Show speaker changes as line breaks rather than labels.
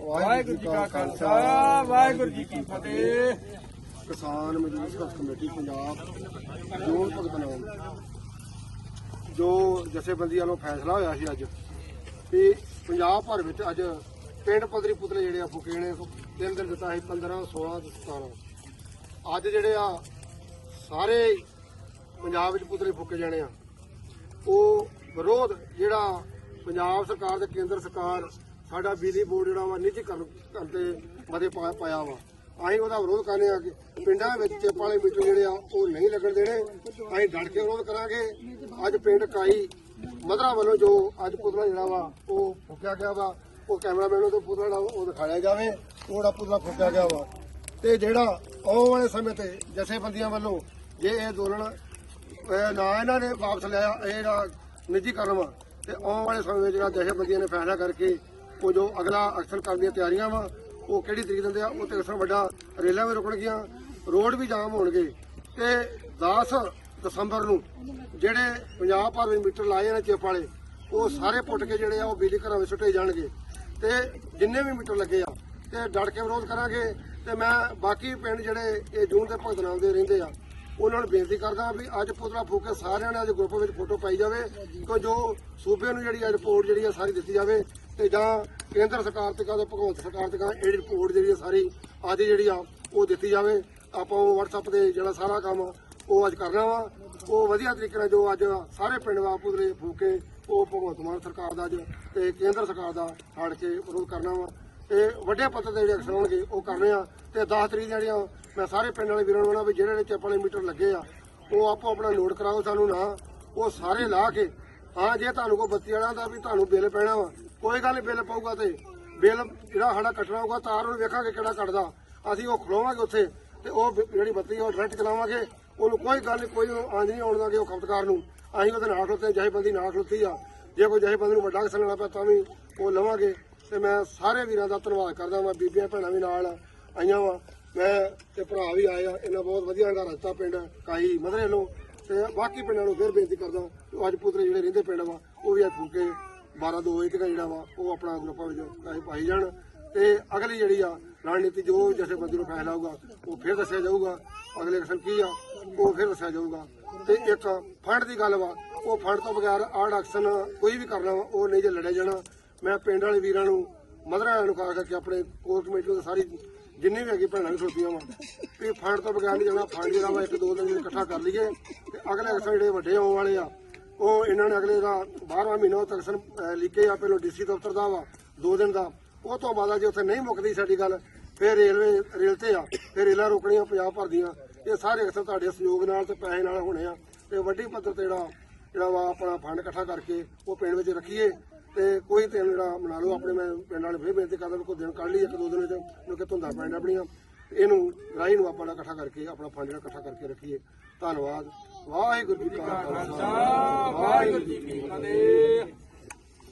ਵਾਹਿਗੁਰੂ ਜੀ ਕਾ ਖਾਲਸਾ, ਵਾਹਿਗੁਰੂ ਜੀ ਕੀ ਫਤਿਹ।
ਕਿਸਾਨ ਮਜ਼ਦੂਰ ਸੰਘਰਸ਼ ਕਮੇਟੀ, ਪੰਜਾਬ ਜੋਨ ਭਗਤ ਨਾਮ, ਜੋ ਜਥੇਬੰਦੀ ਵੱਲੋਂ ਫੈਸਲਾ ਹੋਇਆ ਸੀ ਅੱਜ ਕਿ ਪੰਜਾਬ ਭਰ ਵਿੱਚ ਅੱਜ ਪਿੰਡ ਪੱਧਰੀ ਪੁਤਲੇ ਜਿਹੜੇ ਆ ਫੁਕੇ ਨੇ ਤਿੰਨ ਦਿਨ ਦਿੱਤਾ ਸੀ 15 16 ਤੇ 17 ਅੱਜ ਜਿਹੜੇ ਆ, ਸਾਰੇ ਪੰਜਾਬ ਵਿੱਚ ਪੁਤਲੇ ਫੁਕੇ ਜਾਣੇ ਆ। ਉਹ ਵਿਰੋਧ ਜਿਹੜਾ ਪੰਜਾਬ ਸਰਕਾਰ ਤੇ ਕੇਂਦਰ ਸਰਕਾਰ ਸਾਡਾ ਬਿਜਲੀ ਬੋਰਡ ਜਿਹੜਾ ਵਾ ਨਿੱਜੀਕਰਨ ਕਰਨ ਤੇ ਮਤੇ ਪਾ- ਪਾਇਆ ਵਾ। ਅਸੀਂ ਉਹਦਾ ਵਿਰੋਧ ਕਰਨੇ ਆ ਕਿ ਪਿੰਡਾਂ ਵਿੱਚ ਚਿੱਪ ਵਾਲੇ ਮੀਟਰ ਜਿਹੜੇ ਆ, ਉਹ ਨਹੀਂ ਲੱਗਣ ਦੇਣੇ। ਅਸੀਂ ਡਟ ਕੇ ਵਿਰੋਧ ਕਰਾਂਗੇ। ਅੱਜ ਪਿੰਡ ਕਾਈ ਮਧਰਾ ਵੱਲੋਂ ਜੋ ਅੱਜ ਪੁਤਲਾ ਜਿਹੜਾ ਵਾ, ਉਹ ਫੁੱਕਿਆ ਗਿਆ ਵਾ। ਉਹ ਕੈਮਰਾਮੈਨ ਨੂੰ ਤੇ ਪੁਤਲਾ ਜਿਹੜਾ ਉਹ ਦਿਖਾਇਆ ਜਾਵੇ ਉਹ ਜਿਹੜਾ ਪੁਤਲਾ ਫੁੱਕਿਆ ਗਿਆ ਵਾ। ਤੇ ਜਿਹੜਾ ਆਉਣ ਵਾਲੇ ਸਮੇਂ ਤੇ ਜਥੇਬੰਦੀਆਂ ਵੱਲੋਂ ਜੇ ਇਹ ਅੰਦੋਲਨ ਨਾ ਇਹਨਾਂ ਨੇ ਵਾਪਸ ਲਿਆ, ਇਹ ਜਿਹੜਾ ਨਿੱਜੀਕਰਨ ਵਾ ਤੇ ਆਉਣ ਵਾਲੇ ਸਮੇਂ ਵਿੱਚ ਜਿਹੜਾ ਜਥੇਬੰਦੀਆਂ ਨੇ ਫੈਸਲਾ ਕਰਕੇ ਉਹ ਜੋ ਅਗਲਾ ਐਕਸ਼ਨ ਕਰਨ ਦੀਆਂ ਤਿਆਰੀਆਂ ਵਾ, ਉਹ ਕਿਹੜੀ ਤਰੀਕ ਦਿੰਦੇ ਆ, ਉਹ ਤੇ ਅਕਸਰ ਵੱਡਾ ਰੇਲਾਂ ਵੀ ਰੁਕਣਗੀਆਂ, ਰੋਡ ਵੀ ਜਾਮ ਹੋਣਗੇ। ਤੇ 10 ਦਸੰਬਰ ਨੂੰ ਜਿਹੜੇ ਪੰਜਾਬ ਭਰ ਵਿੱਚ ਮੀਟਰ ਲਾਏ ਨੇ ਚਿੱਪ ਵਾਲੇ, ਉਹ ਸਾਰੇ ਪੁੱਟ ਕੇ ਜਿਹੜੇ ਆ ਉਹ ਬਿਜਲੀ ਘਰਾਂ ਵਿੱਚ ਸੁੱਟੇ ਜਾਣਗੇ। ਤੇ ਜਿੰਨੇ ਵੀ ਮੀਟਰ ਲੱਗੇ ਆ, ਤੇ ਡਟ ਕੇ ਵਿਰੋਧ ਕਰਾਂਗੇ। ਤੇ ਮੈਂ ਬਾਕੀ ਪਿੰਡ ਜਿਹੜੇ ਇਹ ਜੂਨ ਦੇ ਭਗਤ ਨਾਮ ਦੇ ਰਹਿੰਦੇ ਆ ਉਹਨਾਂ ਨੂੰ ਬੇਨਤੀ ਕਰਦਾ ਵੀ ਅੱਜ ਪੁਤਲਾ ਫੂਕ ਕੇ ਸਾਰਿਆਂ ਨੇ ਅੱਜ ਗਰੁੱਪ ਵਿੱਚ ਫੋਟੋ ਪਾਈ ਜਾਵੇ ਕਿ ਜੋ ਸੂਬੇ ਨੂੰ ਜਿਹੜੀ ਰਿਪੋਰਟ ਜਿਹੜੀ ਆ ਸਾਰੀ ਦਿੱਤੀ ਜਾਵੇ ਤੇ ਜਾਂ ਕੇਂਦਰ ਸਰਕਾਰ ਤੇ ਕਹਦੇ ਭਗਵੰਤ ਸਰਕਾਰ ਤੇ ਕਹਦੇ ਇਹ ਰਿਪੋਰਟ ਜਿਹੜੀ ਆ ਸਾਰੀ ਅੱਜ ਜਿਹੜੀ ਆ ਉਹ ਦਿੱਤੀ ਜਾਵੇ। ਆਪਾਂ ਉਹ WhatsApp ਤੇ ਜਿਹੜਾ ਸਾਰਾ ਕੰਮ ਉਹ ਅੱਜ ਕਰਨਾ ਵਾ। ਉਹ ਵਧੀਆ ਤਰੀਕੇ ਨਾਲ ਜੋ ਅੱਜ ਸਾਰੇ ਪਿੰਡ ਵਾ ਪੁਤਲੇ ਫੂਕੇ, ਉਹ ਭਗਵੰਤ ਮਾਨ ਸਰਕਾਰ ਦਾ ਅੱਜ ਤੇ ਕੇਂਦਰ ਸਰਕਾਰ ਦਾ ਹੜ ਕੇ ਵਿਰੋਧ ਕਰਨਾ ਵਾ। ਤੇ ਵੱਡੇ ਪੱਧਰ ਤੇ ਜਿਹੜੇ ਅਕਸਰ ਹੋਣਗੇ ਉਹ ਕਰਨੇ ਆ। ਤੇ 10 ਤਰੀਕ ਦੀਆਂ ਜਿਹੜੀਆਂ ਮੈਂ ਸਾਰੇ ਪਿੰਡ ਵਾਲੇ ਵੀਰਾਂ ਨੂੰ ਕਹਣਾ ਵੀ ਜਿਹੜੇ ਜਿਹੜੇ ਚਿੱਪ ਵਾਲੇ ਮੀਟਰ ਲੱਗੇ ਆ, ਉਹ ਆਪੋ ਆਪਣਾ ਨੋਟ ਕਰਾਓ ਸਾਨੂੰ ਨਾ, ਉਹ ਸਾਰੇ ਲਾ ਕੇ, ਹਾਂ ਜੇ ਤੁਹਾਨੂੰ ਕੋਈ ਬੱਤੀ ਵਾਲਿਆਂ ਦਾ ਵੀ ਤੁਹਾਨੂੰ ਬਿੱਲ ਪੈਣਾ ਵਾ, ਕੋਈ ਗੱਲ ਨਹੀਂ ਬਿੱਲ ਪਊਗਾ ਤੇ ਬਿੱਲ ਜਿਹੜਾ ਸਾਡਾ ਕੱਟਣਾ ਹੋਊਗਾ, ਤਾਰ ਨੂੰ ਵੇਖਾਂਗੇ ਕਿਹੜਾ ਕੱਟਦਾ, ਅਸੀਂ ਉਹ ਖਲੋਵਾਂਗੇ ਉੱਥੇ ਤੇ ਉਹ ਜਿਹੜੀ ਬੱਤੀ ਆ ਉਹ ਡਾਇਰੈਕਟ ਚਲਾਵਾਂਗੇ, ਉਹਨੂੰ ਕੋਈ ਗੱਲ ਨਹੀਂ ਕੋਈ ਆਂਜ ਨਹੀਂ ਆਉਣ ਦਾਂਗੇ ਉਹ ਖਪਤਕਾਰ ਨੂੰ, ਅਸੀਂ ਉਹਦੇ ਨਾਲ ਖਲੋਤੇ ਜਥੇਬੰਦੀ ਨਾਲ ਖਲੋਤੀ ਆ, ਜੇ ਕੋਈ ਜਹੇਬੰਦੀ ਨੂੰ ਵੱਡਾ ਕਿਸਨ ਲੈਣਾ ਪਿਆ ਤਾਂ ਵੀ ਉਹ ਲਵਾਂਗੇ, ਤੇ ਮੈਂ ਸਾਰੇ ਵੀਰਾਂ ਦਾ ਧੰਨਵਾਦ ਕਰਦਾ ਮੈਂ ਬੀਬੀਆਂ ਭੈਣਾਂ ਵੀ ਨਾਲ ਆਈਆਂ ਵਾ। ਮੈਂ ਤੇ ਭਰਾ ਵੀ ਆਏ ਆ, ਇਹਨਾਂ ਬਹੁਤ ਵਧੀਆ ਹੰਗਾਰਾ ਰਸਤਾ ਪਿੰਡ ਕਾਈ ਮਧਰੇ ਨੂੰ ਤੇ ਬਾਕੀ ਪਿੰਡਾਂ ਨੂੰ ਫਿਰ ਬੇਨਤੀ ਕਰਦਾ ਅੱਜ ਪੁੱਤਰੇ ਜਿਹੜੇ ਰਹਿੰਦੇ ਪਿੰਡ ਵਾ, ਉਹ ਵੀ ਅੱਜ ਫੂਕੇ 12 2 ਇੱਕ ਦਾ ਜਿਹੜਾ ਵਾ, ਉਹ ਆਪਣਾ ਗਰੁੱਪਾਂ ਵਿੱਚ ਕਾਈ ਪਾਈ ਜਾਣ। ਤੇ ਅਗਲੀ ਜਿਹੜੀ ਆ, ਰਣਨੀਤੀ ਜੋ ਜਥੇਬੰਦੀ ਨੂੰ ਫੈਸਲਾ ਹੋਊਗਾ, ਉਹ ਫਿਰ ਦੱਸਿਆ ਜਾਊਗਾ। ਅਗਲੇ ਐਕਸ਼ਨ ਕੀ ਆ, ਉਹ ਫਿਰ ਦੱਸਿਆ ਜਾਊਗਾ। ਤੇ ਇੱਕ ਫੰਡ ਦੀ ਗੱਲ ਵਾ, ਉਹ ਫੰਡ ਤੋਂ ਬਗੈਰ ਆੜ ਐਕਸ਼ਨ ਕੋਈ ਵੀ ਕਰਨਾ ਵਾ, ਉਹ ਨਹੀਂ ਜੇ ਲੜਿਆ ਜਾਣਾ। ਮੈਂ ਪਿੰਡ ਵਾਲੇ ਵੀਰਾਂ ਨੂੰ ਮਧਰਾ ਨੂੰ ਕਹਾ ਕਰਕੇ ਆਪਣੇ ਕੋਰ ਕਮੇਟੀ ਨੂੰ ਸਾਰੀ ਜਿੰਨੀ ਵੀ ਹੈਗੀ ਭੈਣਾਂ ਵੀ ਸੋਚੀਆਂ ਵਾ, ਵੀ ਫੰਡ ਤੋਂ ਬਗੈਰ ਨਹੀਂ ਜਾਣਾ ਫੰਡ ਜਿਹੜਾ ਵਾ ਇੱਕ ਦੋ ਦਿਨ ਵਿੱਚ ਇਕੱਠਾ ਕਰ ਲਈਏ, ਤੇ ਅਗਲੇ ਐਕਸ਼ਨ ਜਿਹੜੇ ਵੱਡੇ ਆਉਣ ਵਾਲੇ ਆ, ਉਹ ਇਹਨਾਂ ਨੇ ਅਗਲੇ ਦਾ 12ਵਾਂ ਮਹੀਨਾ ਤੱਕ ਸਨ ਲਿਖੇ ਆ, ਪਹਿਲਾਂ ਡੀਸੀ ਦਫ਼ਤਰ ਦਾ ਵਾ, ਦੋ ਦਿਨ ਦਾ, ਉਹ ਤੋਂ ਬਾਅਦ ਆ ਜੇ ਉੱਥੇ ਨਹੀਂ ਮੁੱਕਦੀ ਸਾਡੀ ਗੱਲ, ਫਿਰ ਰੇਲਵੇ, ਰੇਲ ਤੇ ਆ, ਫਿਰ ਰੇਲਾਂ ਰੋਕਣੀਆਂ, ਪੰਜਾਬ ਭਰ ਦੀਆਂ, ਇਹ ਸਾਰੇ ਅਕਸਰ ਤੁਹਾਡੇ ਸਹਿਯੋਗ ਨਾਲ ਤੇ ਪੈਸੇ ਨਾਲ ਹੋਣੇ ਆ, ਤੇ ਵੱਡੀ ਪੱਧਰ ਤੇ ਜਿਹੜਾ ਜਿਹੜਾ ਵਾ ਆਪਣਾ ਫੰਡ ਇਕੱਠਾ ਕਰਕੇ ਉਹ ਪਿੰਡ ਵਿੱਚ ਰੱਖੀਏ ਤੇ ਕੋਈ ਦਿਨ ਜਿਹੜਾ ਮਨਾ ਲਓ, ਆਪਣੇ ਮੈਂ ਪਿੰਡ ਵਾਲੇ ਫਿਰ ਬੇਨਤੀ ਕਰਦਾ ਵੀ ਕੋਈ ਦਿਨ ਕੱਢ ਲਈ ਇੱਕ ਦੋ ਦਿਨ ਵਿੱਚ ਕਿਉਂਕਿ ਧੁੰਦਾ ਪੈਣ ਆਪਣੀਆਂ ਇਹਨੂੰ ਰਾਈ ਨੂੰ ਆਪਾਂ ਇਕੱਠਾ ਕਰਕੇ, ਆਪਣਾ ਫੰਡ ਜਿਹੜਾ ਇਕੱਠਾ ਕਰਕੇ ਰੱਖੀਏ। ਧੰਨਵਾਦ। ਵਾਹਿਗੁਰੂ ਜੀ ਕਾ ਖਾਲਸਾ।
ਵਾਹਿਗੁਰੂ ਜੀ ਕੀ ਫਤਿਹ।